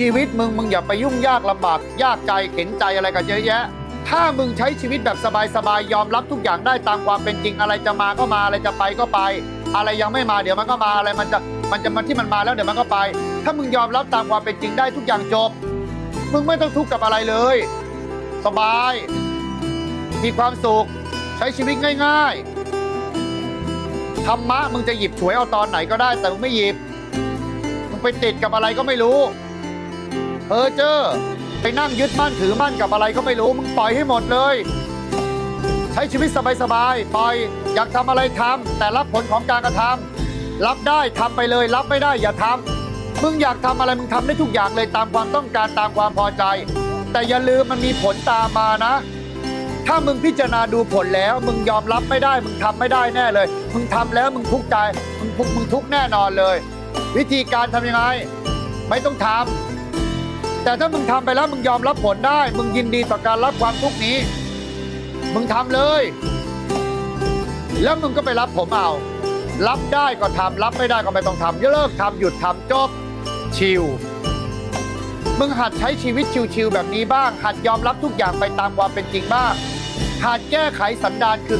ชีวิตมึง มึงอย่าไปยุ่งยากลำบาก ยากใจเข็นใจอะไรกันเยอะแยะ ถ้ามึงใช้ชีวิตแบบสบายๆยอมรับทุกอย่างได้ตามความเป็นจริงอะไรจะมาก็มาอะไรจะไปก็ไป อะไรยังไม่มาเดี๋ยวมันก็มาอะไรมันจะมันจะมาที่มันมาแล้วเดี๋ยวมันก็ไป ถ้ามึงยอมรับตามความเป็นจริงได้ทุกอย่างจบ มึงไม่ต้องทุกข์กับอะไรเลย สบาย มีความสุขใช้ชีวิตง่ายๆธรรมะมึงจะหยิบฉวยเอาตอนไหนก็ได้แต่มึงไม่หยิบมึงไปติดกับอะไรก็ไม่รู้ เออเจอไปนั่งยึดมั่นถือมั่นกับอะไรก็ไม่รู้มึงปล่อยให้หมดเลย ใช้ชีวิตสบายๆปล่อยอยากทำอะไรทำแต่รับผลของการกระทำรับได้ทำไปเลย รับไม่ได้อย่าทำมึงอยากทำอะไรมึงทำได้ทุกอย่างเลยตามความต้องการตามความพอใจ แต่อย่าลืมมันมีผลตามมานะ ถ้ามึงพิจารณาดูผลแล้ว มึงยอมรับไม่ได้ มึงทำไม่ได้แน่เลย มึงทำแล้วมึงทุกข์ใจมึงทุกมึงทุกข์แน่นอนเลย วิธีการทำยังไง ไม่ต้องทำ แต่ถ้ามึงทำไปแล้วมึงยอมรับผลได้ มึงยินดีต่อการรับความทุกข์นี้ มึงทำเลย แล้วมึงก็ไปรับผมเอา รับได้ก็ทำรับไม่ได้ก็ไม่ต้องทำเลิกทำหยุดทำจบชิลมึงหัดใช้ชีวิตชิวๆแบบนี้บ้าง หัดยอมรับทุกอย่างไปตามความเป็นจริงบ้างหัดแก้ไขสันดานคือ